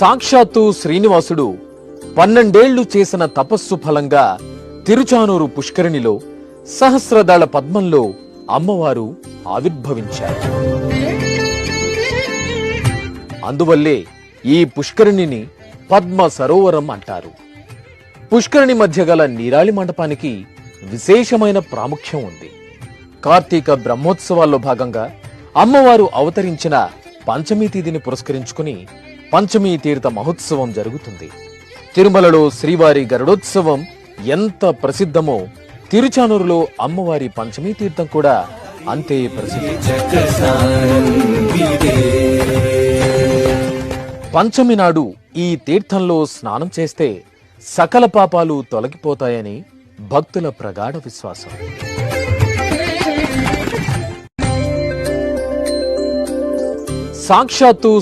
సాక్షాత్తు శ్రీనివాసుడు పన్నెండేళ్ళు చేసిన తపస్సు ఫలంగా తిరుచానూరు పుష్కరిణిలో సహస్రదళ పద్మంలో అమ్మవారు ఆవిర్భవించారు. అందువల్లే ఈ పుష్కరిణిని పద్మ సరోవరం అంటారు. పుష్కరిణి మధ్య గల నీరాళి మండపానికి విశేషమైన ప్రాముఖ్యం ఉంది. కార్తీక బ్రహ్మోత్సవాల్లో భాగంగా అమ్మవారు అవతరించిన పంచమీ తిథిని పురస్కరించుకుని పంచమీ తీర్థ మహోత్సవం జరుగుతుంది. తిరుమలలో శ్రీవారి గరుడోత్సవం ఎంత ప్రసిద్ధమో తిరుచానూరులో అమ్మవారి పంచమీ తీర్థం కూడా అంతే ప్రసిద్ధి. పంచమి నాడు ఈ తీర్థంలో స్నానం చేస్తే సకల పాపాలు తొలగిపోతాయని భక్తుల ప్రగాఢ విశ్వాసం. సాక్షాత్తు